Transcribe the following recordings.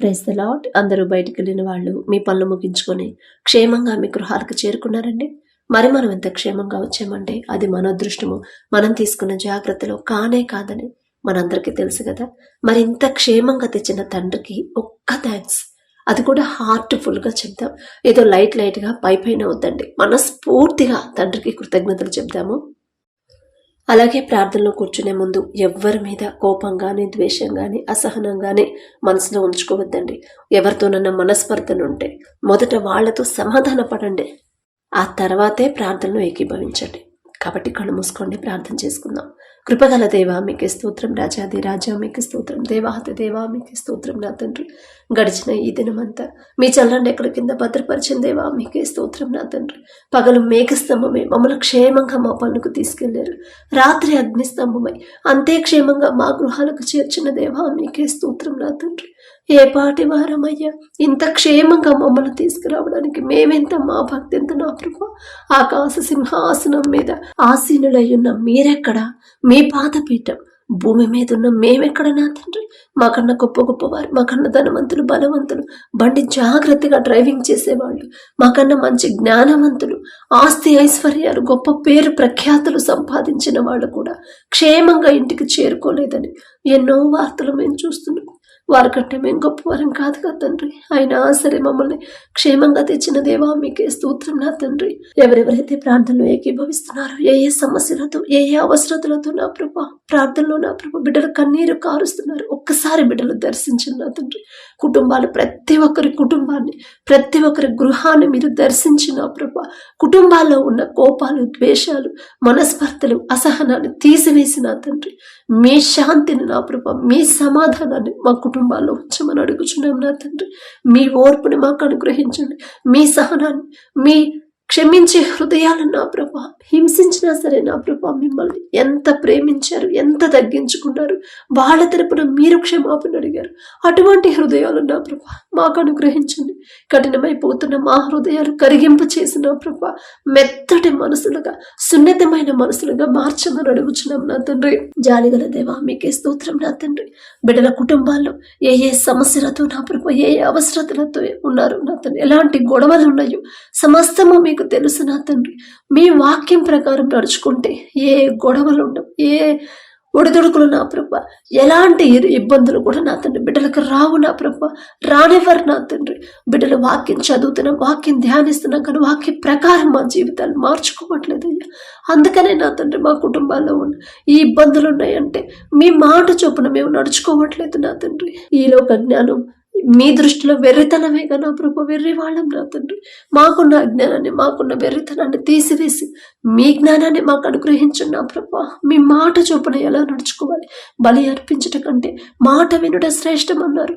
Price the lot అందరూ బయటికి వెళ్ళిన వాళ్ళు మీ పనులు ముగించుకొని క్షేమంగా మీ గృహాలకు చేరుకున్నారండి. మరి మనం ఎంత క్షేమంగా వచ్చామంటే అది మన అదృష్టము. మనం తీసుకున్న జాగ్రత్తలో కానే కాదని మనందరికీ తెలుసు కదా. మరి ఇంత క్షేమంగా తెచ్చిన తండ్రికి ఒక్క థ్యాంక్స్ అది కూడా హార్ట్ఫుల్గా చెప్దాం. ఏదో లైట్ లైట్గా పై పైన వద్దండి. మనస్ఫూర్తిగా తండ్రికి కృతజ్ఞతలు చెప్దాము. అలాగే ప్రార్థనలో కూర్చునే ముందు ఎవ్వరి మీద కోపం కానీ ద్వేషం కానీ అసహనం కానీ మనసులో ఉంచుకోవద్దండి. ఎవరితోనన్నా మనస్పర్ధలు ఉంటే మొదట వాళ్ళతో సమాధాన పడండి ఆ తర్వాతే ప్రార్థనలో ఏకీభవించండి. కాబట్టి కళ్ళు మూసుకోండి ప్రార్థన చేసుకుందాం. కృపగల దేవా మీకు స్తోత్రం రాజాది రాజా మీకు స్తోత్రం దేవాహత దేవా మీకు స్తోత్రం నా తండ్రి. గడిచిన ఈ దినమంతా మీ చల్లండి ఎక్కడ కింద భద్రపరిచిన దేవా మీకే స్తోత్రం నా తండ్రి. పగలు మేఘస్తంభమై మమ్మల్ని క్షేమంగా మా పనులకు తీసుకెళ్ళారు. రాత్రి అగ్నిస్తంభమై అంతే క్షేమంగా మా గృహాలకు చేర్చిన దేవా మీకే స్తోత్రం నా తండ్రి. ఏ పాటి వారమయ్యా? ఇంత క్షేమంగా మమ్మల్ని తీసుకురావడానికి మేమెంత మా భక్తి ఎంత నా ప్రభు? ఆకాశ సింహాసనం మీద ఆసీనులై ఉన్న మీరెక్కడ? మీ పాదపీఠం భూమి మీద ఉన్న మేమెక్కడ నా తండ్రి? మాకన్నా గొప్ప గొప్పవారు మాకన్నా ధనవంతులు బలవంతులు బండి జాగ్రత్తగా డ్రైవింగ్ చేసేవాళ్ళు మాకన్నా మంచి జ్ఞానవంతులు ఆస్తి ఐశ్వర్యాలు గొప్ప పేరు ప్రఖ్యాతులు సంపాదించిన వాళ్ళు కూడా క్షేమంగా ఇంటికి చేరుకోలేదని ఎన్నో వార్తలు మేము చూస్తున్నాం. వారికంటే మేము గొప్పవారం కాదు కదా తండ్రి. అయినా సరే మమ్మల్ని క్షేమంగా తెచ్చిన దేవా మీకే స్తోత్రం నా తండ్రి. ఎవరెవరైతే ప్రార్థనలో ఏకీభవిస్తున్నారో ఏ ఏ సమస్యలతో ఏ ఏ అవసరతలతో నా ప్రభ ప్రార్థనలో నా ప్రభ బిడ్డలు కన్నీరు కారుస్తున్నారు. ఒక్కసారి బిడ్డలు దర్శించిన నా తండ్రి. కుటుంబాలు ప్రతి ఒక్కరి కుటుంబాన్ని ప్రతి ఒక్కరి గృహాన్ని మీరు దర్శించిన ప్రభా. కుటుంబాల్లో ఉన్న కోపాలు ద్వేషాలు మనస్పర్ధలు అసహనాన్ని తీసివేసిన తండ్రి. మీ శాంతిని నా ప్రభా మీ సమాధానాన్ని మా కుటుంబాల్లో ఉంచమని అడుగుచున్నాం నా తండ్రి. మీ ఓర్పుని మాకు అనుగ్రహించండి. మీ సహనాన్ని మీ క్షమించే హృదయాలు నా ప్రభా. హింసించినా సరే నా ప్రభా మిమ్మల్ని ఎంత ప్రేమించారు ఎంత తగ్గించుకున్నారు వాళ్ళ తరపున మీరు క్షమాపణ అడిగారు. అటువంటి హృదయాలు నా ప్రభా మాకు అనుగ్రహించండి. కఠినమైపోతున్న మా హృదయాలు కరిగింపు చేసిన ప్రభా మెత్తటి మనసులుగా సున్నితమైన మనసులుగా మార్చమని అడుగుచున్నాం నా తండ్రి. జాలిగల దేవా మీకే స్తోత్రం నా తండ్రి. బిడ్డల కుటుంబాల్లో ఏ ఏ సమస్యలతో నా ప్రభా ఏ ఏ అవసరతలతో ఉన్నారు నా తండ్రి. ఎలాంటి గొడవలు ఉన్నాయో సమస్తము మీ మీకు తెలుసు నా తండ్రి. మీ వాక్యం ప్రకారం నడుచుకుంటే ఏ గొడవలు ఉండవు ఏ ఒడిదుడుకులు నా ప్రభ. ఎలాంటి ఇబ్బందులు కూడా నా తండ్రి. బిడ్డలకు రావు నా ప్రభ. రానివ్వరు నా తండ్రి. బిడ్డలు వాక్యం చదువుతున్నాం వాక్యం ధ్యానిస్తున్నాం కానీ వాక్యం ప్రకారం మా జీవితాలు మార్చుకోవట్లేదు అయ్యా అందుకనే నా తండ్రి మా కుటుంబాల్లో ఉన్న ఈ ఇబ్బందులు ఉన్నాయంటే మీ మాట చొప్పున మేము నడుచుకోవట్లేదు నా తండ్రి. ఈలోక జ్ఞానం మీ దృష్టిలో వెర్రితనమే కదా ప్రభు వెర్రి వాళ్ళం నా తండ్రి. మాకున్న అజ్ఞానాన్ని మాకున్న వెర్రితనాన్ని తీసివేసి మీ జ్ఞానాన్ని మాకు అనుగ్రహించండి నా మీ మాట చొప్పున ఎలా నడుచుకోవాలి? బలి అర్పించట కంటే మాట వినుట శ్రేష్టమన్నారు.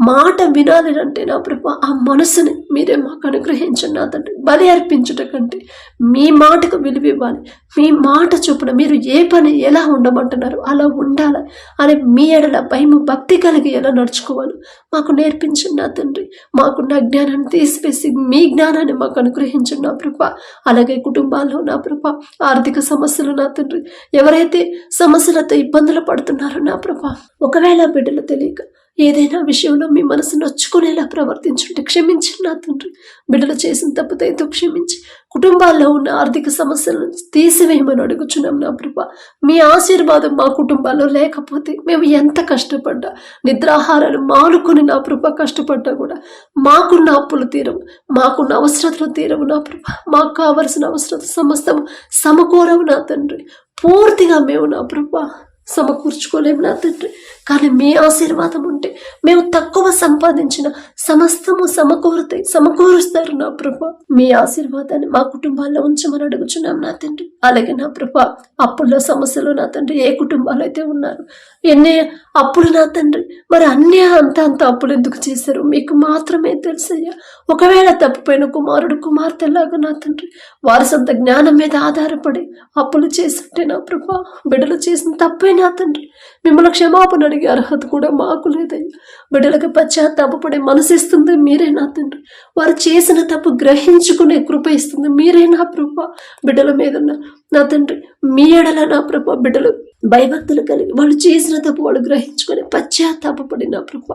మాట వినాలి అంటే నా ప్రభు ఆ మనసుని మీరే మాకు అనుగ్రహించండి. నా తండ్రి బలి అర్పించట కంటే మీ మాటకు విలువ ఇవ్వాలి. మీ మాట చొప్పున మీరు ఏ పని ఎలా ఉండమంటున్నారు అలా ఉండాలి అని మీ ఎడల భయము భక్తి కలిగి ఎలా నడుచుకోవాలి? మాకు నేర్పించండి నా తండ్రి. మాకున్న జ్ఞానాన్ని తీసివేసి మీ జ్ఞానాన్ని మాకు అనుగ్రహించండి నా ప్రభ. అలాగే కుటుంబాల్లో నా ప్రభ ఆర్థిక సమస్యలు నా తండ్రి. ఎవరైతే సమస్యలతో ఇబ్బందులు పడుతున్నారో నా ప్రభ. ఒకవేళ బిడ్డలు తెలియక ఏదైనా విషయంలో మీ మనసు నొచ్చుకునేలా ప్రవర్తించుంటే క్షమించండి నా తండ్రి. బిడ్డలు చేసిన తప్పుదైతే క్షమించి కుటుంబాల్లో ఉన్న ఆర్థిక సమస్యలను తీసివేయమని అడుగుచున్నాం నా ప్రభ. మీ ఆశీర్వాదం మా కుటుంబాల్లో లేకపోతే మేము ఎంత కష్టపడ్డా? నిద్రాహారాలు మానుకొని నా ప్రభ కష్టపడ్డా కూడా. మాకున్న అప్పులు తీరవు. మాకున్న అవసరతలు తీరవు నా ప్రభ. మాకు కావలసిన అవసరత సమస్తము సమకూరవు నా తండ్రి. పూర్తిగా మేము నా ప్రభ సమకూర్చుకోలేము నా తండ్రి. కానీ మీ ఆశీర్వాదం ఉంటే మేము తక్కువ సంపాదించిన సమస్తము సమకూరుతాయి సమకూరుస్తారు నా ప్రభ. మీ ఆశీర్వాదాన్ని మా కుటుంబాల్లో ఉంచమని అడుగుచున్నాం నా తండ్రి. అలాగే నా ప్రభ అప్పుల సమస్యలు నా తండ్రి ఏ కుటుంబాలు అయితే ఉన్నారు ఎన్ని అప్పులు నా తండ్రి మరి అన్నీ అంత అంత అప్పులు ఎందుకు చేశారు? మీకు మాత్రమే తెలుసయ్యా. ఒకవేళ తప్పిపోయిన కుమారుడు కుమార్తెలాగా నా తండ్రి వారి సొంత జ్ఞానం మీద ఆధారపడి అప్పులు చేస్తుంటే నా ప్రభా బిడ్డలు చేసిన తప్పే నా తండ్రి. మిమ్మల్ని క్షమాపణ అడిగే అర్హత కూడా మాకు లేదయ్యా. బిడ్డలకు పశ్చాత్తాపడే మనసు ఇస్తుంది మీరే నా తండ్రి. వారు చేసిన తప్పు గ్రహించుకునే కృప ఇస్తుంది మీరే నా ప్రభా. బిడ్డల మీద నా తండ్రి మీ ఎడల నా ప్రభ. బిడ్డలు భయభక్తులు కలిగి వాళ్ళు చేసిన తప్పు వాళ్ళు గ్రహించుకొని పశ్చాత్తాపడి నా ప్రభ.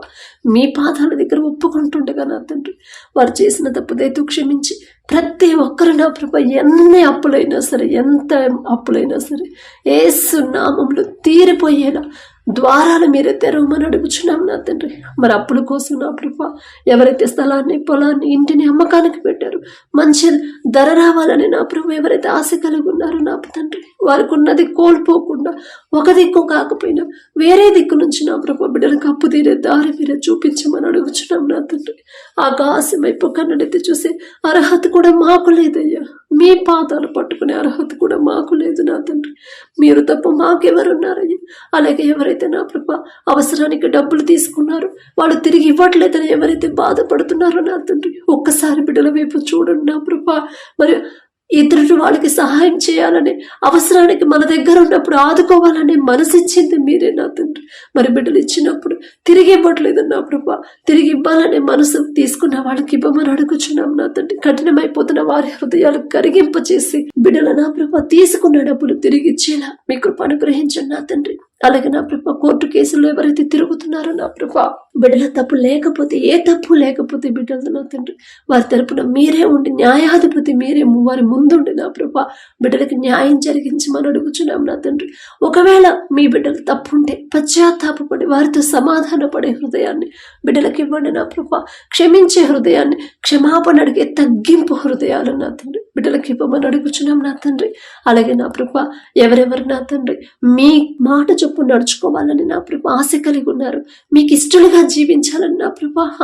మీ పాదాల దగ్గర ఒప్పుకుంటుండగా నా తండ్రి వారు చేసిన తప్పు దయతో క్షమించి ప్రతి ఒక్కరు నా ప్రభ ఎన్ని అప్పులైనా సరే ఎంత అప్పులైనా సరే ఏసు నామంలో తీరిపోయేలా ద్వారాలు మీరే తెరవమని అడుగుచున్నాం నా తండ్రి. మరి అప్పుల కోసం నా ప్రభా ఎవరైతే స్థలాన్ని పొలాన్ని ఇంటిని అమ్మకానికి పెట్టారు మంచి ధర రావాలని నా ప్రభు ఎవరైతే ఆశ కలిగి ఉన్నారో నా తండ్రి వారికి ఉన్నది కోల్పోకుండా ఒక దిక్కు కాకపోయినా వేరే దిక్కు నుంచి నా ప్రభు బిడ్డలకు అప్పు తీరే దారి మీరే చూపించమని అడుగుచున్నాం నా తండ్రి. ఆకాశం వైపు కన్నడెత్తి చూసే అర్హత కూడా మాకు లేదయ్యా. మీ పాదాలు పట్టుకునే అర్హత కూడా మాకు లేదు నా తండ్రి. మీరు తప్ప మాకెవరున్నారయ్యా? అలాగే ఎవరైతే నా ప్రభ అవసరానికి డబ్బులు తీసుకున్నారు వాళ్ళు తిరిగి ఇవ్వట్లేదని ఎవరైతే బాధపడుతున్నారో నా తండ్రి ఒక్కసారి బిడ్డల వైపు చూడండి నా ప్రభ. మరి ఇతరులు వాళ్ళకి సహాయం చేయాలని అవసరానికి మన దగ్గర ఉన్నప్పుడు ఆదుకోవాలని మనసిచ్చింది మీరే నా తండ్రి. మరి బిడ్డలు ఇచ్చినప్పుడు తిరిగి ఇవ్వట్లేదు నా ప్రభా తిరిగి ఇవ్వాలనే మనసు తీసుకున్న వాళ్ళకి ఇవ్వమని అడుగుచున్నాం నా తండ్రి. కఠినమైపోతున్న వారి హృదయాలు కరిగింపచేసి బిడ్డల నా ప్రభా తీసుకున్న డబ్బులు తిరిగి ఇచ్చేలా మీ కృప అనుగ్రహించండి నా తండ్రి. అలాగే నా ప్రభ కోర్టు కేసులో ఎవరైతే తిరుగుతున్నారో నా ప్రభ బిడ్డల తప్పు లేకపోతే ఏ తప్పు లేకపోతే బిడ్డలతో నా తండ్రి వారి తరపున మీరే ఉండి న్యాయాధిపతి మీరే వారి ముందుండి నా ప్రభా. బిడ్డలకి న్యాయం జరిగించమని అడుగుచున్నాం నా తండ్రి. ఒకవేళ మీ బిడ్డలు తప్పు ఉంటే పశ్చాత్తాపడి వారితో సమాధాన పడే హృదయాన్ని బిడ్డలకి ఇవ్వండి నా ప్రభా. క్షమించే హృదయాన్ని క్షమాపణ అడిగే తగ్గింపు హృదయాలు నా తండ్రి. బిడ్డలకి ఇవ్వమని అడుగుచున్నాం నా తండ్రి. అలాగే నా ప్రభా ఎవరెవరు నా తండ్రి మీ మాట చొప్పు నడుచుకోవాలని నా ప్రభా ఆశ కలిగి ఉన్నారు. మీకు ఇష్టలుగా జీవించాలని నా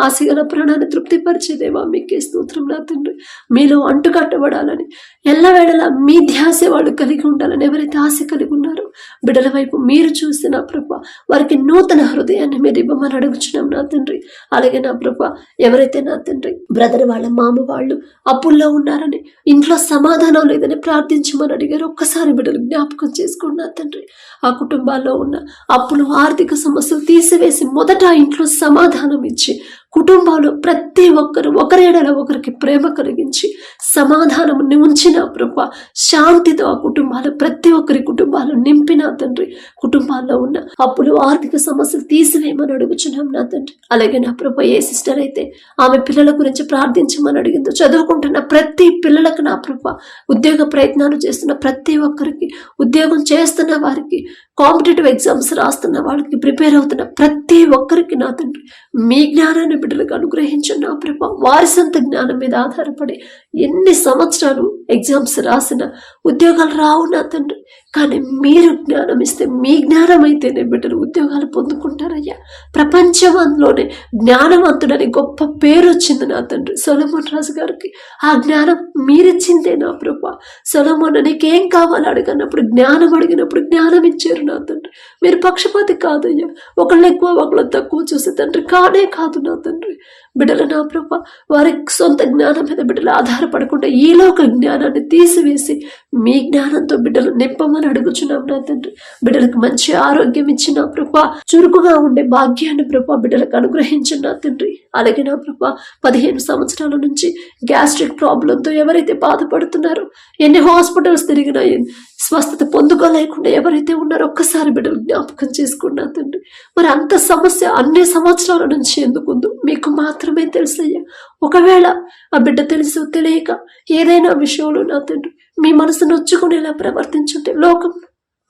ఆశగల ప్రాణాన్ని తృప్తిపరిచేదేవా మీకే స్తోత్రం నా తండ్రి. మీలో అంటుకట్టబడాలని ఎల్లవేళలా మీ ధ్యాస వాళ్ళు కలిగి ఉండాలని ఎవరైతే ఆశ కలిగి ఉన్నారో బిడ్డల వైపు మీరు చూస్తే నా ప్రభ వారికి నూతన హృదయాన్ని మీరు ఇవ్వమని అడుగుచున్నాం నా తండ్రి. అలాగే నా ప్రభా ఎవరైతే నా తండ్రి బ్రదర్ వాళ్ళ మామ వాళ్ళు అప్పుల్లో ఉన్నారని ఇంట్లో సమాధానం లేదని ప్రార్థించమని అడిగారు ఒక్కసారి బిడ్డలు జ్ఞాపకం చేసుకోండి నా తండ్రి. ఆ కుటుంబాల్లో ఉన్న అప్పులు ఆర్థిక సమస్యలు తీసివేసి మొదట ఇంట్లో సమాధానం ఇచ్చి కుటుంబంలో ప్రతి ఒక్కరు ఒకరేడల ఒకరికి ప్రేమ కలిగించి సమాధానం ఉంచిన ప్రభ శాంతితో ఆ కుటుంబాలు ప్రతి ఒక్కరి కుటుంబాలు నింపిన తండ్రి. కుటుంబాల్లో ఉన్న అప్పులు ఆర్థిక సమస్యలు తీసివేయమని అడుగుచున్నాం నా తండ్రి. అలాగే నా ప్రభ ఏ సిస్టర్ అయితే ఆమె పిల్లల గురించి ప్రార్థించమని అడిగిందో చదువుకుంటున్న ప్రతి పిల్లలకు నా ప్రభ ఉద్యోగ ప్రయత్నాలు చేస్తున్న ప్రతి ఒక్కరికి ఉద్యోగం చేస్తున్న వారికి కాంపిటేటివ్ ఎగ్జామ్స్ రాస్తున్న వాళ్ళకి ప్రిపేర్ అవుతున్న ప్రతి ఒక్కరికి నా తండ్రి. మీ జ్ఞానాన్ని బిడ్డలకు అనుగ్రహించండి నా ప్రభ. వారి సొంత జ్ఞానం మీద ఆధారపడి ఎన్ని సంవత్సరాలు ఎగ్జామ్స్ రాసిన ఉద్యోగాలు రావు నా తండ్రి. కానీ మీరు జ్ఞానం ఇస్తే మీ జ్ఞానం అయితేనే బిడ్డలు ఉద్యోగాలు పొందుకుంటారయ్యా. ప్రపంచంలోనే జ్ఞానవంతుడని గొప్ప పేరు వచ్చింది నా తండ్రి సొలమోన్ రాజు గారికి. ఆ జ్ఞానం మీరిచ్చిందే నా ప్రభు. సొలమోన్ నీకేం కావాలి అడిగినప్పుడు జ్ఞానం అడిగినప్పుడు జ్ఞానం ఇచ్చారు నా తండ్రి. మీరు పక్షపాతి కాదయ్యా. ఒకళ్ళు ఎక్కువ ఒకళ్ళు తక్కువ చూసే తండ్రి కానే కాదు నా తండ్రి. బిడ్డలు నా ప్రభ వారి సొంత జ్ఞానం మీద బిడ్డలు ఆధారపడకుండా ఈలోక జ్ఞానాన్ని తీసివేసి మీ జ్ఞానంతో బిడ్డలు నింపమని అడుగుచున్నాం నా తండ్రి. బిడ్డలకు మంచి ఆరోగ్యం ఇచ్చిన ప్రభ చురుకుగా ఉండే భాగ్యాన్ని ప్రభ బిడ్డలకు అనుగ్రహించిన నా తండ్రి. అలాగే నా ప్రభ పదిహేను సంవత్సరాల నుంచి గ్యాస్ట్రిక్ ప్రాబ్లంతో ఎవరైతే బాధపడుతున్నారో ఎన్ని హాస్పిటల్స్ తిరిగినా స్వస్థత పొందుకోలేకుండా ఎవరైతే ఉన్నారో ఒక్కసారి బిడ్డలు జ్ఞాపకం చేసుకున్నా తండ్రి. మరి అంత సమస్య అన్ని సంవత్సరాల నుంచి ఎందుకుందో మీకు మాత్రమే తెలుసయ్యా. ఒకవేళ ఆ బిడ్డ తెలుసు తెలియక ఏదైనా విషయంలో నా తండ్రి మీ మనసు నొచ్చుకునేలా ప్రవర్తించుంటే లోకం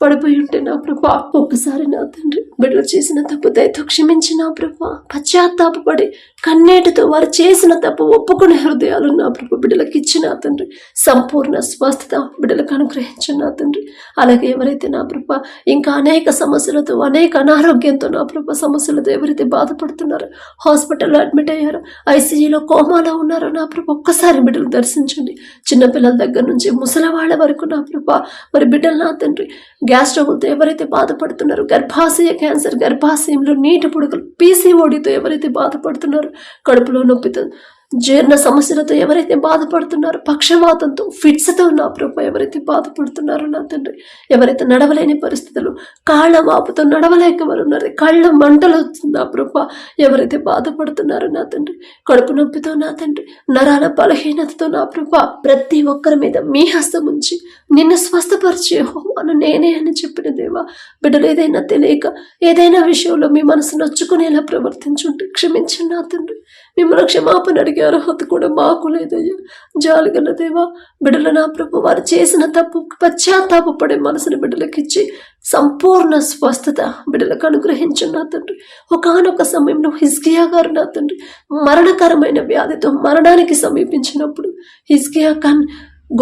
పడిపోయి ఉంటే నా ప్రభా ఒక్కసారి నా తండ్రి బిడ్డలు చేసిన తప్పు దయతో క్షమించి నా ప్రభా. పశ్చాత్తాపడి కన్నీటితో వారు చేసిన తప్పు ఒప్పుకునే హృదయాలు నా ప్రభు బిడ్డలకు ఇచ్చిన తండ్రి. సంపూర్ణ స్వస్థత బిడ్డలకు అనుగ్రహించిన నా తండ్రి. అలాగే ఎవరైతే నా ప్రభ ఇంకా అనేక సమస్యలతో అనేక అనారోగ్యంతో నా ప్రభ సమస్యలతో ఎవరైతే బాధపడుతున్నారో హాస్పిటల్లో అడ్మిట్ అయ్యారో ఐసీయూలో కోమాలో ఉన్నారో నా ప్రభ ఒక్కసారి బిడ్డలు దర్శించండి. చిన్నపిల్లల దగ్గర నుంచి ముసలవాళ్ళ వరకు నా ప్రభ మరి బిడ్డలు నా తండ్రి గ్యాస్ట్రోబుల్తో ఎవరైతే బాధపడుతున్నారో గర్భాశయ క్యాన్సర్ గర్భాశయంలో నీటి పొడుగులు పీసీఓడితో ఎవరైతే బాధపడుతున్నారో కడుపులో నొప్పితో జీర్ణ సమస్యలతో ఎవరైతే బాధపడుతున్నారో పక్షవాతంతో ఫిట్స్తో నా ప్రభు ఎవరైతే బాధపడుతున్నారో నా తండ్రి ఎవరైతే నడవలేని పరిస్థితులు కాళ్ళ వాపుతో నడవలేక వారు ఉన్నారు కళ్ళ మంటలు వస్తుంది నా ప్రభు ఎవరైతే బాధపడుతున్నారో నా తండ్రి కడుపు నొప్పితో నా తండ్రి నరాల బలహీనతతో నా ప్రభు ప్రతి ఒక్కరి మీద మీ హస్తం ఉంచి నిన్ను స్వస్థపరిచే హోమాను నేనే అని చెప్పిన దేవా బిడ్డలు ఏదైనా తెలియక ఏదైనా విషయంలో మీ మనసు నొచ్చుకునేలా ప్రవర్తించుంటే క్షమించండి నా తండ్రి. మిమ్మల్ని క్షమాపణ అడిగే అర్హత కూడా మాకు లేదయ్యా. జాలిగల దేవా బిడ్డల నా ప్రభు వారు చేసిన తప్పు పశ్చాత్తాపడే మనసుని బిడ్డలకిచ్చి సంపూర్ణ స్వస్థత బిడ్డలకు అనుగ్రహించు నా తండ్రి. ఒకనొక సమయంలో హిజ్కియా గారు నా తండ్రి మరణకరమైన వ్యాధితో మరణానికి సమీపించినప్పుడు హిజ్కియా కన్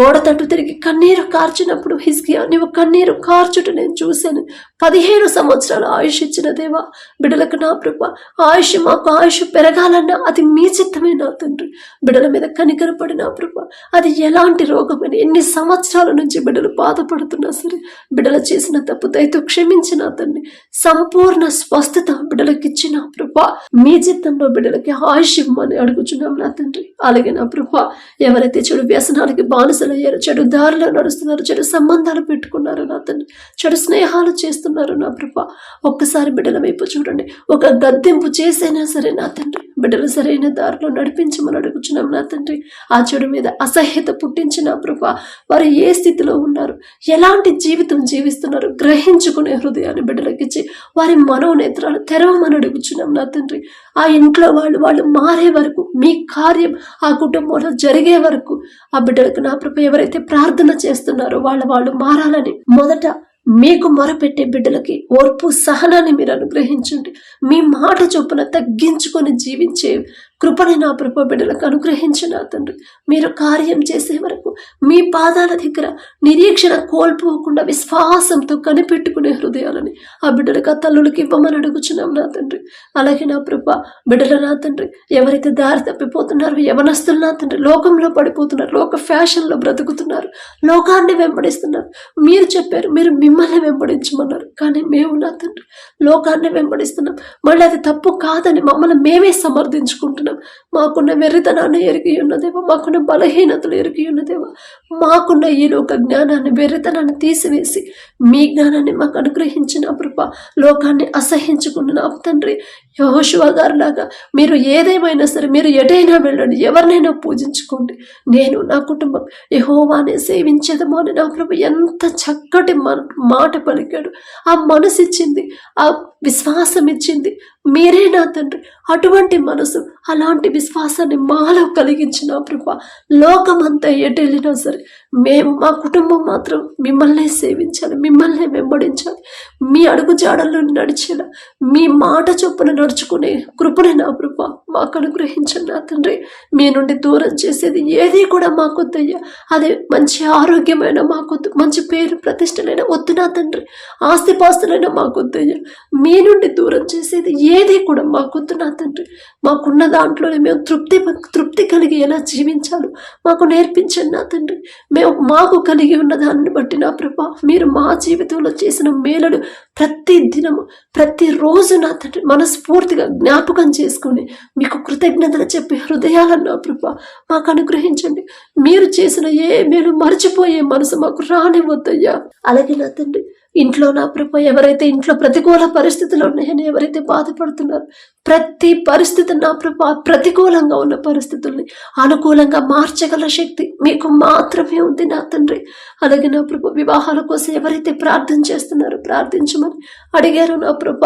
గోడ తట్టు తిరిగి కన్నీరు కార్చినప్పుడు హిజ్కియా నీవు కన్నీరు కార్చుట నేను చూశాను. పదిహేను సంవత్సరాల ఆయుష్ ఇచ్చిన దేవా బిడ్డలకు నా ప్రభ ఆయుష్ మాకు ఆయుష్ పెరగాలన్నా అది మీ చిత్తమే నా తండ్రి. బిడ్డల మీద కనికరపడి నా ప్రభ అది ఎలాంటి రోగమని ఎన్ని సంవత్సరాల నుంచి బిడ్డలు బాధపడుతున్నా సరే బిడ్డలు చేసిన తప్పు దయతో క్షమించిన తండ్రి. సంపూర్ణ స్వస్థత బిడ్డలకి ఇచ్చిన ప్రభ మీ చిత్తంలో బిడ్డలకి ఆయుష్ ఇవ్వమని అడుగుచున్నాం నా తండ్రి. అలాగే నా ప్రభ ఎవరైతే చెడు వ్యసనాలకి బానిసలయ్యారో చెడు దారిలో నడుస్తున్నారో చెడు సంబంధాలు పెట్టుకున్నారు నా తండ్రి చెడు స్నేహాలు చేస్తున్నారు నా ప్రభ. ఒక్కసారి బిడ్డల వైపు చూడండి. ఒక గద్దెంపు చేసైనా సరే నా తండ్రి బిడ్డలు సరైన దారిలో నడిపించమని అడుగుచున్నాం నా తండ్రి. ఆ చెడు మీద అసహ్యత పుట్టించిన ప్రభ వారు ఏ స్థితిలో ఉన్నారు? ఎలాంటి జీవితం జీవిస్తున్నారు? గ్రహించుకునే హృదయాన్ని బిడ్డలకిచ్చి వారి మనోనేత్రాలు తెరవమని అడుగుచున్నాం నా తండ్రి. ఆ ఇంట్లో వాళ్ళు వాళ్ళు మారే వరకు మీ కార్యం ఆ కుటుంబంలో జరిగే వరకు ఆ బిడ్డలకు నా ప్రభు ఎవరైతే ప్రార్థన చేస్తున్నారో వాళ్ళ వాళ్ళు మారాలని మొదట మీకు మొరపెట్టే బిడ్డలకి ఓర్పు సహనాన్ని మీరు అనుగ్రహించండి. మీ మాట చొప్పున తగ్గించుకొని జీవించే కృపని నా ప్రభు బిడ్డలకు అనుగ్రహించిన తండ్రి. మీరు కార్యం చేసే వరకు మీ పాదాల దగ్గర నిరీక్షణ కోల్పోకుండా విశ్వాసంతో కనిపెట్టుకునే హృదయాలని ఆ బిడ్డలకు ఆ తల్లులకి ఇవ్వమని అడుగుచున్నాం నా తండ్రి. అలాగే నా ప్రభ బిడ్డల నా తండ్రి ఎవరైతే దారి తప్పిపోతున్నారో యవనస్తులు నా తండ్రి లోకంలో పడిపోతున్నారు లోక ఫ్యాషన్లో బ్రతుకుతున్నారు లోకాన్ని వెంబడిస్తున్నారు. మీరు చెప్పారు మీరు మిమ్మల్ని వెంబడించమన్నారు. కానీ మేము నా తండ్రి లోకాన్ని వెంబడిస్తున్నాం. మళ్ళీ అది తప్పు కాదని మమ్మల్ని మేమే సమర్థించుకుంటున్నాం. வேண்டும் మాకున్న వెర్రితనాన్ని ఎరిగి ఉన్నదేవా మాకున్న బలహీనతలు ఎరిగి ఉన్నదేవా మాకున్న ఈ లోక జ్ఞానాన్ని వెర్రితనాన్ని తీసివేసి మీ జ్ఞానాన్ని మాకు అనుగ్రహించిన కృప లోకాన్ని అసహించుకున్న నా తండ్రి యహోశివ గారిలాగా మీరు ఏదేమైనా సరే మీరు ఎటైనా వెళ్ళండి ఎవరినైనా పూజించుకోండి. నేను నా కుటుంబం యహోవానే సేవించేదమో అని నా ప్రభు ఎంత చక్కటి మన- మాట పలికాడు. ఆ మనసు ఇచ్చింది ఆ విశ్వాసం ఇచ్చింది మీరే నా తండ్రి. అటువంటి మనసు అలాంటి విశ్వాసాన్ని మాలో కలిగించిన ప్రభ లోకమంతా ఎటెళ్ళినా సరే మేము మా కుటుంబం మాత్రం మిమ్మల్నే సేవించాలి మిమ్మల్నే వెంబడించాలి. మీ అడుగు జాడల్లో నడిచేలా మీ మాట చొప్పున నడుచుకునే కృపనే నా ప్రభా. మాకు అనుగ్రహించండి నా తండ్రి. మీ నుండి దూరం చేసేది ఏది కూడా మాకొద్దయ్యా అదే మంచి ఆరోగ్యమైన మాకొద్దు మంచి పేరు ప్రతిష్టలైన వద్దు నా తండ్రి. ఆస్తిపాస్తులైన మాకొద్దయ్యా మీ నుండి దూరం చేసేది ఏది కూడా మాకొద్దు నా తండ్రి. మాకున్న దాంట్లోనే మేము తృప్తి తృప్తి కలిగి ఎలా జీవించాలో మాకు నేర్పించండి నా తండ్రి. మేము మాకు కలిగి ఉన్న దాన్ని బట్టి నా ప్రభా మీరు మా జీవితంలో చేసిన మేలను ప్రతి దినము ప్రతిరోజు నా తండ్రి మనస్ఫూర్తిగా జ్ఞాపకం చేసుకుని మీకు కృతజ్ఞతలు చెప్పి హృదయాలన్నా ప్రభ మాకు అనుగ్రహించండి. మీరు చేసిన ఏ మేలు మర్చిపోయే మనసు మాకు రానివద్దయ్యా అలాగే నా తండ్రి ఇంట్లో నా ప్రభ ఎవరైతే ఇంట్లో ప్రతికూల పరిస్థితులు ఉన్నాయని ఎవరైతే బాధపడుతున్నారో ప్రతి పరిస్థితి నా ప్రభ ప్రతికూలంగా ఉన్న పరిస్థితుల్ని అనుకూలంగా మార్చగల శక్తి మీకు మాత్రమే ఉంది నా తండ్రి. అలాగే నా ప్రభ వివాహాల కోసం ఎవరైతే ప్రార్థన చేస్తున్నారో ప్రార్థించమని అడిగారు నా ప్రభ.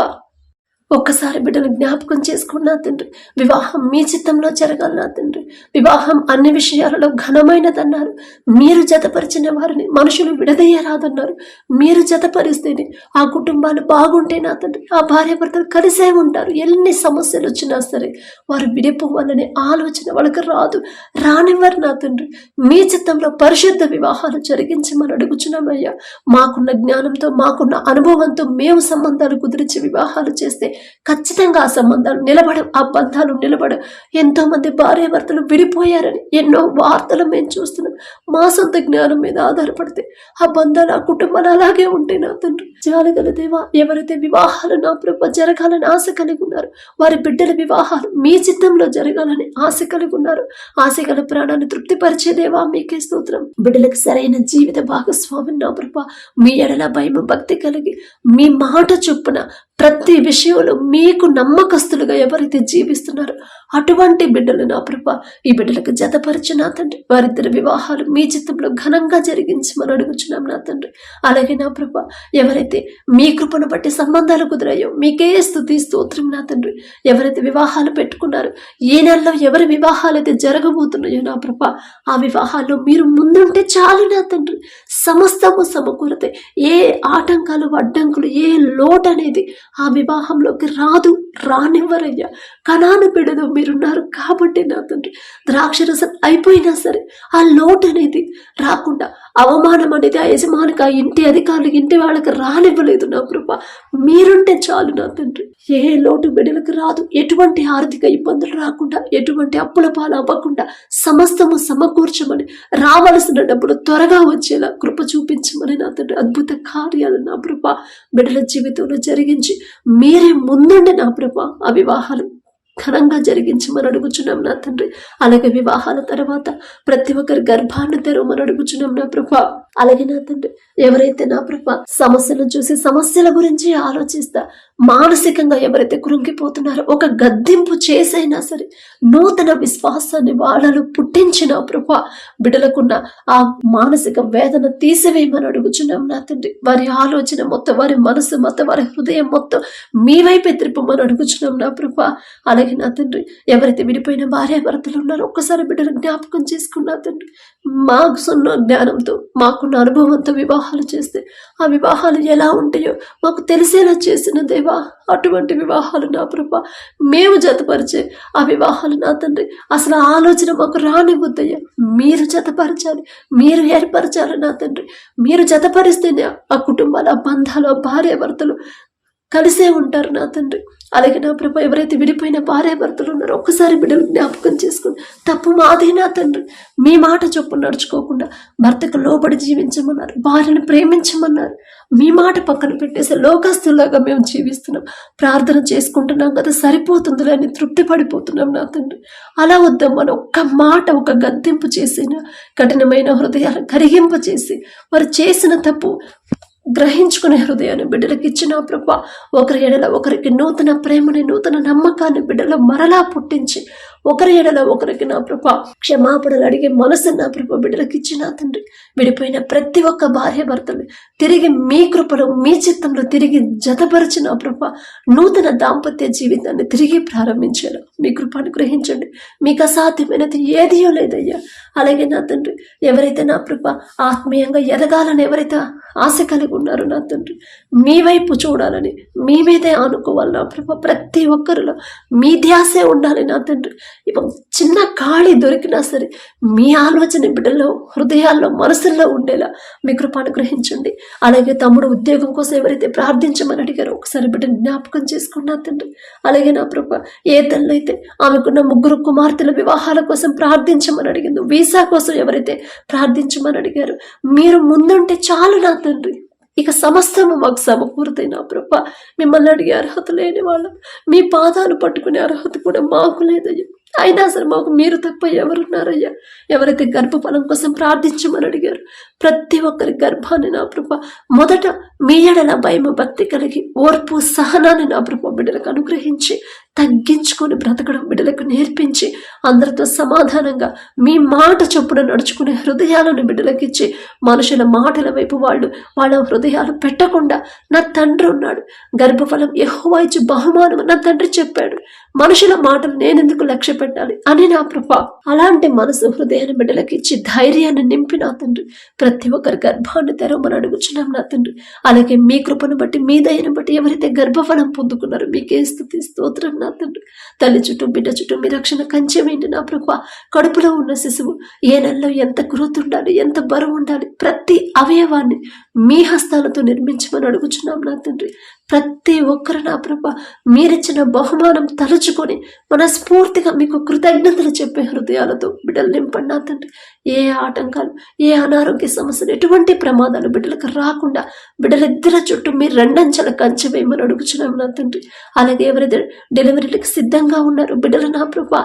ఒక్కసారి బిడ్డను జ్ఞాపకం చేసుకున్న తండ్రి వివాహం మీ చిత్తంలో జరగాలి నా తండ్రి. వివాహం అన్ని విషయాలలో ఘనమైనదన్నారు. మీరు జతపరిచిన వారిని మనుషులు విడదయ్యరాదన్నారు మీరు జతపరిస్తేనే ఆ కుటుంబాలు బాగుంటే నా తండ్రి. ఆ భార్య భర్తలు కలిసే ఉంటారు. ఎన్ని సమస్యలు వచ్చినా సరే వారు విడిపోవాలనే ఆలోచన వాళ్ళకి రాదు. రానివ్వరు నా తండ్రి. మీ చిత్తంలో పరిశుద్ధ వివాహాలు జరిగించి మనం అడుగుచున్నామయ్యా. మాకున్న జ్ఞానంతో మాకున్న అనుభవంతో మేము సంబంధాలు కుదిరించి వివాహాలు చేస్తే ఖచ్చితంగా ఆ సంబంధాలు నిలబడవు ఆ బంధాలు నిలబడవు. ఎంతో మంది భార్యాభర్తలు విడిపోయారని ఎన్నో వార్తలు మేము చూస్తున్నాం. మా సొంత జ్ఞానం మీద ఆధారపడితే ఆ బంధాలు ఆ కుటుంబాలు అలాగే ఉంటాయి నా తండ్రి. జాలగల దేవా ఎవరైతే వివాహాలు నా ప్రభ జరగాలని ఆశ కలిగి ఉన్నారు వారి బిడ్డల వివాహాలు మీ చిత్తంలో జరగాలని ఆశ కలిగి ఉన్నారు ఆశ గల ప్రాణాన్ని తృప్తిపరిచే దేవా మీకే స్తోత్రం. బిడ్డలకు సరైన జీవిత భాగస్వామిని నా ప్రభ. మీ ఎడల భయం భక్తి కలిగి మీ మాట చొప్పున ప్రతి విషయంలో మీకు నమ్మకస్తులుగా ఎవరైతే జీవిస్తున్నారో అటువంటి బిడ్డలు నా ప్రభ ఈ బిడ్డలకు జతపరిచి నా తండ్రి వారిద్దరి వివాహాలు మీ చిత్తంలో ఘనంగా జరిగించి మనం అడుగుచున్నాం నా తండ్రి. అలాగే నా ప్రభ ఎవరైతే మీ కృపను బట్టి సంబంధాలు కుదిరాయో మీకే స్థుతి స్తోత్రం నా తండ్రి. ఎవరైతే వివాహాలు పెట్టుకున్నారో ఈ నెలలో ఎవరి వివాహాలు అయితే జరగబోతున్నాయో నా ప్రభ ఆ వివాహాల్లో మీరు ముందుంటే చాలు నా తండ్రి. సమస్తము సమకూరతే ఏ ఆటంకాలు అడ్డంకులు ఏ లోటు అనేది ఆ వివాహంలోకి రాదు. రానివ్వరయ్యా కణాను బిడదు మీరున్నారు కాబట్టి నా తండ్రి. ద్రాక్షరసం అయిపోయినా సరే ఆ లోటు అనేది రాకుండా అవమానం అనేది ఆ యజమానికి ఆ ఇంటి అధికారులు ఇంటి వాళ్ళకి రానివ్వలేదు నా కృప. మీరుంటే చాలు నా తండ్రి. ఏ లోటు బిడలకు రాదు. ఎటువంటి ఆర్థిక ఇబ్బందులు రాకుండా ఎటువంటి అప్పుల పాలు అవ్వకుండా సమస్తము సమకూర్చమని రావలసిన డబ్బులు త్వరగా వచ్చేలా కృప చూపించమని నా తండ్రి. అద్భుత కార్యాలు నా కృప. బిడ్డల జీవితంలో జరిగించి మీరే ముందుండి నా కృప అవివాహాలు. ఘనంగా జరిగించమని అడుగుచున్నాం నా తండ్రి. అలాగే వివాహాల తర్వాత ప్రతి ఒక్కరి గర్భాన్ని తెరవమని అడుగుచున్నాం నా ప్రభ. అలాగే నా తండ్రి ఎవరైతే నా ప్రభ సమస్యలను చూసి సమస్యల గురించి ఆలోచిస్తా మానసికంగా ఎవరైతే కృంగిపోతున్నారో ఒక గద్దింపు చేసైనా సరే నూతన విశ్వాసాన్ని వాళ్ళలో పుట్టించిన ప్రభ బిడలకున్న ఆ మానసిక వేదన తీసివేయమని అడుగుచున్నాం నా తండ్రి. వారి ఆలోచన మొత్తం వారి మనసు మొత్తం వారి హృదయం మొత్తం మీ వైపే త్రిప్పమని అడుగుచున్నాం నా ప్రభ. అలాగే నా తండ్రి. ఎవరైతే విడిపోయిన భార్యాభర్తలు ఉన్నారో ఒక్కసారి బిడ్డను జ్ఞాపకం చేసుకున్నా తండ్రి. మాకు సున్న జ్ఞానంతో మాకున్న అనుభవంతో వివాహాలు చేస్తే ఆ వివాహాలు ఎలా ఉంటాయో మాకు తెలిసేలా చేసిన దేవా అటువంటి వివాహాలు నా ప్రభ మేము జతపరిచే ఆ వివాహాలు నా తండ్రి. అసలు ఆలోచన మాకు రానివ్వద్దయ్యా. మీరు జతపరచాలి మీరు ఏర్పరచాలి నా తండ్రి. మీరు జతపరిస్తేనే ఆ కుటుంబాలు ఆ బంధాలు ఆ భార్యాభర్తలు కలిసే ఉంటారు నా తండ్రి. అలాగే నా ప్రభ ఎవరైతే విడిపోయిన భార్యాభర్తలు ఉన్నారో ఒక్కసారి బిడ్డలు జ్ఞాపకం చేసుకుని తప్పు మాదే నా తండ్రి. మీ మాట చొప్పున నడుచుకోకుండా భర్తకు లోబడి జీవించమన్నారు భార్యను ప్రేమించమన్నారు. మీ మాట పక్కన పెట్టేసి లోకస్తులాగా మేము జీవిస్తున్నాం. ప్రార్థన చేసుకుంటున్నాం కదా సరిపోతుందిలే అని తృప్తి పడిపోతున్నాం నా తండ్రి. అలా వద్దామని ఒక్క మాట ఒక గద్దెంపు చేసిన కఠినమైన హృదయాలు కరిగింప చేసి వారు చేసిన తప్పు గ్రహించుకునే హృదయాన్ని బిడ్డలకు ఇచ్చిన ప్రభ ఒకరి ఎడల ఒకరికి నూతన ప్రేమని నూతన నమ్మకాన్ని బిడ్డలో మరలా పుట్టించి ఒకరి ఎడల ఒకరికి నా ప్రభ క్షమాపణలు అడిగే మనసు నా ప్రభ బిడ్డలకు ఇచ్చిన తండ్రి. విడిపోయిన ప్రతి ఒక్క భార్య భర్తలు తిరిగి మీ కృపలో మీ చిత్తంలో తిరిగి జతపరిచిన ప్రభ నూతన దాంపత్య జీవితాన్ని తిరిగి ప్రారంభించారు. మీ కృప గ్రహించండి. మీకు అసాధ్యమైనది ఏదియో లేదయ్యా. అలాగే నా తండ్రి ఎవరైతే నా కృప ఆత్మీయంగా ఎదగాలని ఎవరైతే ఆశ కలిగి ఉన్నారో నా తండ్రి మీ వైపు చూడాలని మీ మీదే ఆనుకోవాలి నా ప్రభ. ప్రతి ఒక్కరిలో మీ ధ్యాసే ఉండాలి నా తండ్రి. ఇప్పుడు చిన్న ఖాళీ దొరికినా సరే మీ ఆలోచన బిడ్డల్లో హృదయాల్లో మనసుల్లో ఉండేలా మీ కృప గ్రహించండి. అలాగే తమ్ముడు ఉద్యోగం కోసం ఎవరైతే ప్రార్థించమని అడిగారో ఒకసారి బిడ్డను జ్ఞాపకం చేసుకున్నా తండ్రి. అలాగే నా ప్రభ ఏ ఎవరైతే ఆమెకున్న ముగ్గురు కుమార్తెల వివాహాల కోసం ప్రార్థించమని అడిగిందో వీసా కోసం ఎవరైతే ప్రార్థించమని అడిగారు మీరు ముందుంటే చాలు నా తండ్రి. ఇక సమస్తము మాకు సమకూరుతాయి నా ప్రభ. మిమ్మల్ని అడిగే అర్హత లేని వాళ్ళం. మీ పాదాలు పట్టుకునే అర్హత కూడా మాకు లేదయ్యా. అయినా సరే మాకు మీరు తప్ప ఎవరున్నారయ్యా? ఎవరైతే గర్భఫలం కోసం ప్రార్థించమని అడిగారు ప్రతి ఒక్కరి గర్భాన్ని నా ప్రభ మొదట మీ ఎడల భయము భక్తి కలిగి ఓర్పు సహనాన్ని నా ప్రభ బిడ్డలకు అనుగ్రహించి తగ్గించుకొని బ్రతకడం బిడ్డలకు నేర్పించి అందరితో సమాధానంగా మీ మాట చొప్పున నడుచుకునే హృదయాలను బిడ్డలకిచ్చి మనుషుల మాటల వైపు వాళ్ళు వాళ్ళ హృదయాలు పెట్టకుండా నా తండ్రి ఉన్నాడు. గర్భఫలం ఎక్కువ ఇచ్చి బహుమానం నా తండ్రి చెప్పాడు. మనుషుల మాటలు నేనెందుకు లక్ష్య పెట్టాలి అని నా ప్రభ అలాంటి మనసు హృదయాన్ని బిడ్డలకిచ్చి ధైర్యాన్ని నింపి నా తండ్రి. ప్రతి ఒక్కరి గర్భాన్ని తెరవమని అడుగుచున్నాం నా తండ్రి. అలాగే మీ కృపను బట్టి మీ దయను బట్టి ఎవరైతే గర్భఫలం పొందుకున్నారో మీకే స్థుతి స్తోత్రం నా తండ్రి. తల్లి చుట్టూ బిడ్డ చుట్టూ మీ రక్షణ కంచెమేంటి నా ప్రభు కడుపులో ఉన్న శిశువు ఏ నెలలో ఎంత గ్రోత్ ఉండాలి ఎంత బరువు ఉండాలి ప్రతి అవయవాన్ని మీ హస్తాలతో నిర్మించమని అడుగుచున్నాం నా తండ్రి. ప్రతి ఒక్కరు నా ప్రభ మీరిచ్చిన బహుమానం తలుచుకొని మనస్ఫూర్తిగా మీకు కృతజ్ఞతలు చెప్పే హృదయాలతో బిడ్డలు నింపండి నా తండ్రి. ఏ ఆటంకాలు ఏ అనారోగ్య సమస్యలు ఎటువంటి ప్రమాదాలు బిడ్డలకు రాకుండా బిడ్డలిద్దరి చుట్టూ మీరు రెండంచెల కంచె వేయమని అడుగుచున్నాం నా తండ్రి. అలాగే ఎవరైతే డెలివరీలకు సిద్ధంగా ఉన్నారు బిడ్డలు నా ప్రభ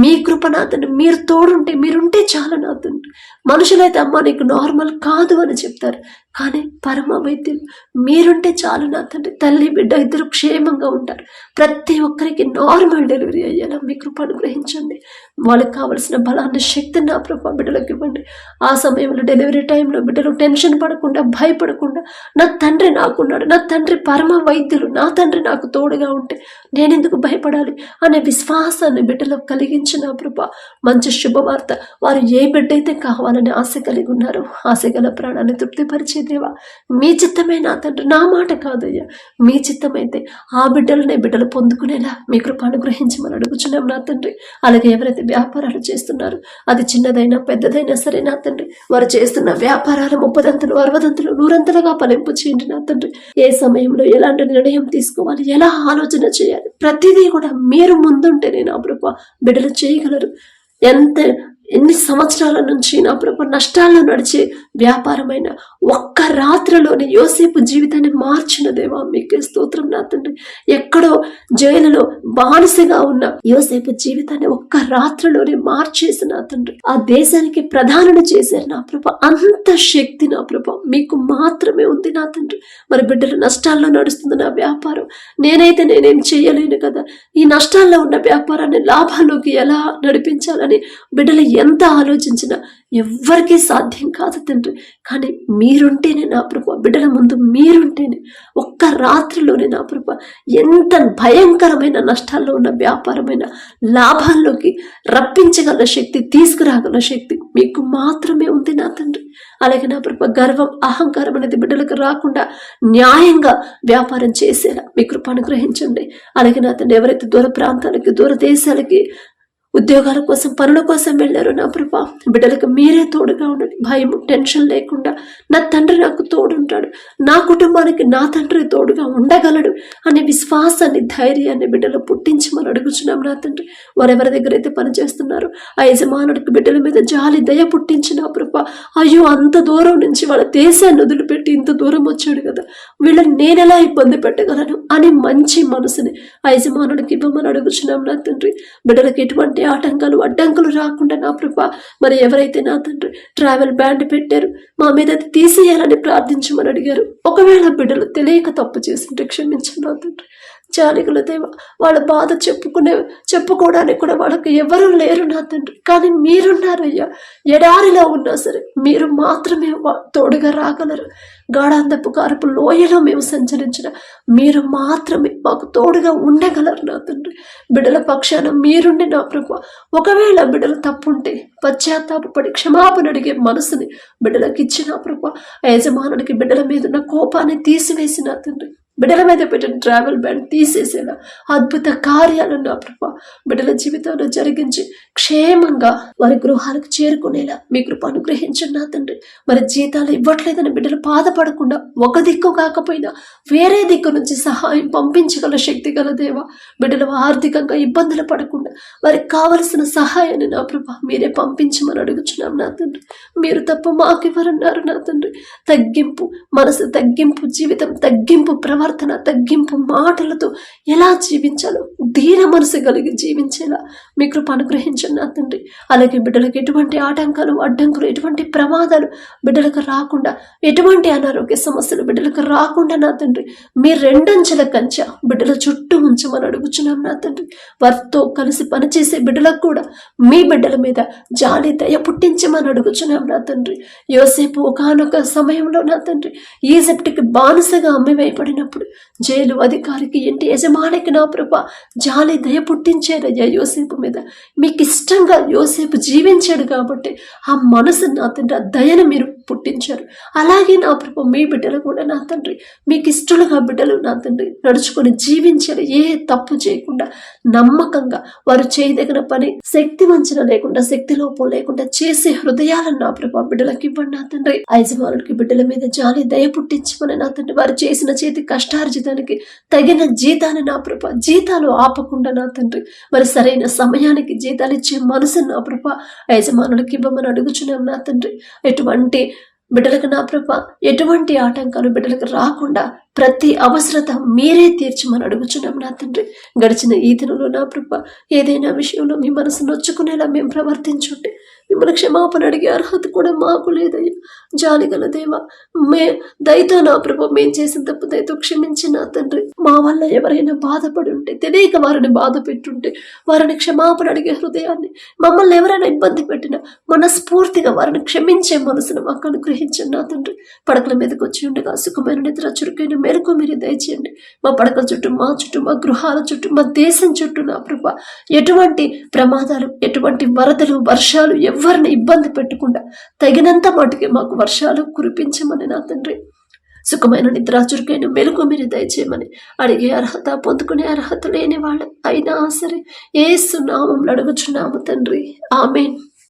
మీ కృప నా తండ్రి. మీరు తోడుంటే మీరుంటే చాలు నా తండ్రి. మనుషులైతే అమ్మ నీకు నార్మల్ కాదు అని చెప్తారు. కానీ పరమ వైద్యులు మీరుంటే చాలు నా తండ్రి. తల్లి బిడ్డ ఇద్దరు క్షేమంగా ఉంటారు. ప్రతి ఒక్కరికి నార్మల్ డెలివరీ అయ్యేలా మీ కృప అనుగ్రహించండి వాళ్ళకి కావలసిన బలాన్ని శక్తిని నా ప్రభా బిడ్డలకు ఇవ్వండి. ఆ సమయంలో డెలివరీ టైంలో బిడ్డలు టెన్షన్ పడకుండా భయపడకుండా నా తండ్రి నాకున్నాడు నా తండ్రి పరమ వైద్యులు నా తండ్రి నాకు తోడుగా ఉంటే నేనెందుకు భయపడాలి అనే విశ్వాసాన్ని బిడ్డలకు కలిగించిన ప్రభా మంచి శుభవార్త వారు ఏ బిడ్డ అయితే కావాలని ఆశ కలిగి ఉన్నారో ఆశ గల ప్రాణాన్ని తృప్తిపరిచే దేవా మీ చిత్తమే నా తండ్రి నా మాట కాదయ్యా మీ చిత్తమైతే ఆ బిడ్డలనే బిడ్డలు పొందుకునేలా మీ కృప అనుగ్రహించమని అడుగుచున్నాం నా తండ్రి. అలాగే ఎవరైతే వ్యాపారాలు చేస్తున్నారు. అది చిన్నదైనా పెద్దదైనా సరే నా తండ్రి. వారు చేస్తున్న వ్యాపారాలు ముప్పదంతులు అరవదంతులు నూరంతలుగా ఫలింపు చేయండి నా తండ్రి. ఏ సమయంలో ఎలాంటి నిర్ణయం తీసుకోవాలి? ఎలా ఆలోచన చేయాలి? ప్రతిదీ కూడా మీరు ముందుంటేనే నా ప్రభు బిడ్డలు చేయగలరు. ఎంత ఎన్ని సంవత్సరాల నుంచి నా ప్రభు నష్టాల్లో నడిచి వ్యాపారమైన ఒక్క రాత్రిలోనే యోసేపు జీవితాన్ని మార్చిన దేవా మీకే స్తోత్రం నా తండ్రి. ఎక్కడో జైలులో బానిసగా ఉన్న యోసేపు జీవితాన్ని ఒక్క రాత్రిలోనే మార్చేసి నా తండ్రి. ఆ దేశానికి ప్రధానను చేశారు నా ప్రభ. అంత శక్తి నా ప్రభ. మీకు మాత్రమే ఉంది నా తండ్రి. మరి బిడ్డలు నష్టాల్లో నడుస్తుంది నా వ్యాపారం. నేనైతే నేనేం చేయలేను కదా. ఈ నష్టాల్లో ఉన్న వ్యాపారాన్ని లాభాల్లోకి ఎలా నడిపించాలని బిడ్డలు ఎంత ఆలోచించినా ఎవ్వరికీ సాధ్యం కాదు తండ్రి. కానీ మీరుంటేనే నా ప్రభు బిడ్డల ముందు మీరుంటేనే ఒక్క రాత్రిలోనే నా ప్రభు ఎంత భయంకరమైన నష్టాల్లో ఉన్న వ్యాపారమైన లాభాల్లోకి రప్పించగల శక్తి తీసుకురాగల శక్తి మీకు మాత్రమే ఉంది నా తండ్రి. అలాగే నా ప్రభు గర్వం అహంకారం అనేది బిడ్డలకు రాకుండా న్యాయంగా వ్యాపారం చేసేలా మీ కృప అనుగ్రహించండి. అలాగే నా తండ్రి ఎవరైతే దూర ప్రాంతాలకి దూర దేశాలకి ఉద్యోగాల కోసం పనుల కోసం వెళ్ళారు నా ప్రభా. బిడ్డలకు మీరే తోడుగా ఉండండి. భయం టెన్షన్ లేకుండా నా తండ్రి నాకు తోడుంటాడు. నా కుటుంబానికి నా తండ్రి తోడుగా ఉండగలడు అనే విశ్వాసాన్ని ధైర్యాన్ని బిడ్డలు పుట్టించి మనం అడుగుచున్నాం నా తండ్రి. వారెవరి దగ్గర అయితే పనిచేస్తున్నారు ఆ యజమానుడికి బిడ్డల మీద జాలి దయ పుట్టించిన ప్రభా. అయ్యో అంత దూరం నుంచి వాళ్ళ దేశాన్ని వదిలిపెట్టి ఇంత దూరం వచ్చాడు కదా. వీళ్ళని నేనెలా ఇబ్బంది పెట్టగలను అని మంచి మనసుని ఆ యజమానుడికి ఇవ్వమని అడుగుచున్నాం నా తండ్రి. బిడ్డలకు ఎటువంటి ఆటంకాలు అడ్డంకులు రాకుండా నా ప్రభ మరి ఎవరైతే నా తండ్రి ట్రావెల్ బ్యాండ్ పెట్టారు మా మీద అది తీసేయాలని ప్రార్థించమని అడిగారు. ఒకవేళ బిడ్డలు తెలియక తప్పు చేసింటే క్షమించండి నా తండ్రి. జాలిగుల దేవ వాళ్ళ బాధ చెప్పుకునే చెప్పుకోవడానికి కూడా వాళ్ళకి ఎవరు లేరు నా తండ్రి. కానీ మీరున్నారయ్యా. ఎడారిలో ఉన్నా సరే మీరు మాత్రమే వా- తోడుగా రాగలరు. గాఢాంతపు కారపు లోయలో మేము సంచరించిన మీరు మాత్రమే మాకు తోడుగా ఉండగలరు నా తండ్రి. బిడ్డల పక్షాన మీరుండి నా ప్రభు ఒకవేళ బిడ్డలు తప్పుంటే పశ్చాత్తాపడి క్షమాపణ అడిగే మనసుని బిడ్డలకు ఇచ్చిన ప్రభు యజమానుడికి బిడ్డల మీద ఉన్న కోపాన్ని తీసివేసిన తండ్రి. బిడ్డల మీద పెట్టిన ట్రావెల్ బ్యాండ్ తీసేసేలా అద్భుత కార్యాలు నా ప్రభా. బిడ్డల జీవితంలో జరిగించి క్షేమంగా వారి గృహాలకు చేరుకునేలా మీ కృప అనుగ్రహించండి నా తండ్రి. మరి జీతాలు ఇవ్వట్లేదని బిడ్డలు బాధపడకుండా ఒక దిక్కు కాకపోయినా వేరే దిక్కు నుంచి సహాయం పంపించగల శక్తి గల దేవ. బిడ్డలు ఆర్థికంగా ఇబ్బందులు పడకుండా వారికి కావలసిన సహాయాన్ని నా ప్రభా మీరే పంపించమని అడుగుచున్నాం నా తండ్రి. మీరు తప్ప మాకెవరన్నారు నా తండ్రి. తగ్గింపు మనసు తగ్గింపు జీవితం తగ్గింపు ప్రవర్తన తగ్గింపు మాటలతో ఎలా జీవించాలో దీన మనసు కలిగి జీవించేలా మీ కృప అనుగ్రహించండి నా తండ్రి. అలాగే బిడ్డలకు ఎటువంటి ఆటంకాలు అడ్డంకులు ఎటువంటి ప్రమాదాలు బిడ్డలకు రాకుండా ఎటువంటి అనారోగ్య సమస్యలు బిడ్డలకు రాకుండా నా తండ్రి మీ రెండంచెల కంచె బిడ్డల చుట్టూ ఉంచమని అడుగుచున్నాం నా తండ్రి. వారితో కలిసి పనిచేసే బిడ్డలకు కూడా మీ బిడ్డల మీద జాలి దయ పుట్టించమని అడుగుచున్నాం నా తండ్రి. యోసేపు ఒకనొక సమయంలో నా తండ్రి ఈజిప్ట్కి బానిసగా అమ్మివేయబడినప్పుడు జైలు అధికారికి ఇంటి యజమానికి నా ప్రభ జాలి దయ పుట్టించారయ్యా యోసేపు మీద. మీకు ఇష్టంగా యోసేపు జీవించాడు కాబట్టి ఆ మనసు నా తండ్రి దయను మీరు పుట్టించారు. అలాగే నా ప్రభు మీ బిడ్డలు కూడా నా తండ్రి. మీకు ఇష్టలుగా బిడ్డలు నా తండ్రి నడుచుకొని జీవించాలి. ఏ తప్పు చేయకుండా నమ్మకంగా వారు చేయదగిన పని శక్తి వంచన లేకుండా శక్తి లోపం లేకుండా చేసే హృదయాలను నా ప్రభు బిడ్డలకు ఇవ్వండి నా తండ్రి. యజమానుడికి బిడ్డల మీద జాలి దయ పుట్టించమని నా తండ్రి. వారు చేసిన చేతి కష్టార్జితానికి తగిన జీతాన్ని నా ప్రభ జీతాలు ఆపకుండా నా తండ్రి. మరి సరైన సమయానికి జీతాలు ఇచ్చే మనసును నా ప్రభ యజమానులకి ఇవ్వమని అడుగుచున్నాం నా తండ్రి. ఎటువంటి బిడ్డలకు నా ప్రభ ఎటువంటి ఆటంకాలు బిడ్డలకు రాకుండా ప్రతి అవసరత మీరే తీర్చమని అడుగుచున్నాం నా తండ్రి. గడిచిన ఈ దినంలో నా ప్రభ ఏదైనా విషయంలో మీ మనసు నొచ్చుకునేలా మేము ప్రవర్తించుంటే మిమ్మల్ని క్షమాపణ అడిగే అర్హత కూడా మాకు లేదయ్యా. జాలిగల దేవ మే దయతో నా ప్రభు మేము చేసిన తప్పు దయతో క్షమించి నా తండ్రి. మా వల్ల ఎవరైనా బాధపడి ఉంటే తెలియక వారిని బాధ పెట్టుంటే వారిని క్షమాపణ అడిగే హృదయాన్ని మమ్మల్ని ఎవరైనా ఇబ్బంది పెట్టినా మనస్ఫూర్తిగా వారిని క్షమించే మనసును మాకు అనుగ్రహించండి నా తండ్రి. పడకల మీదకి వచ్చి ఉండగా సుఖమైన నిద్ర చురుకైన మేరకు మీరు దయచేయండి. మా పడకల చుట్టూ మా చుట్టూ మా గృహాల చుట్టూ మా దేశం చుట్టూ నా ప్రభ ఎటువంటి ప్రమాదాలు ఎటువంటి వరదలు వర్షాలు ఎవరిని ఇబ్బంది పెట్టకుండా తగినంత మటుకే మాకు వర్షాలు కురిపించమని నా తండ్రి. సుఖమైన నిద్ర చురుకైన మెలకు మీరు దయచేయమని అడిగే అర్హత పొందుకునే అర్హత లేని వాళ్ళు అయినా సరే ఏ సున్నామం అడుగుచున్నాము తండ్రి. ఆమెన్.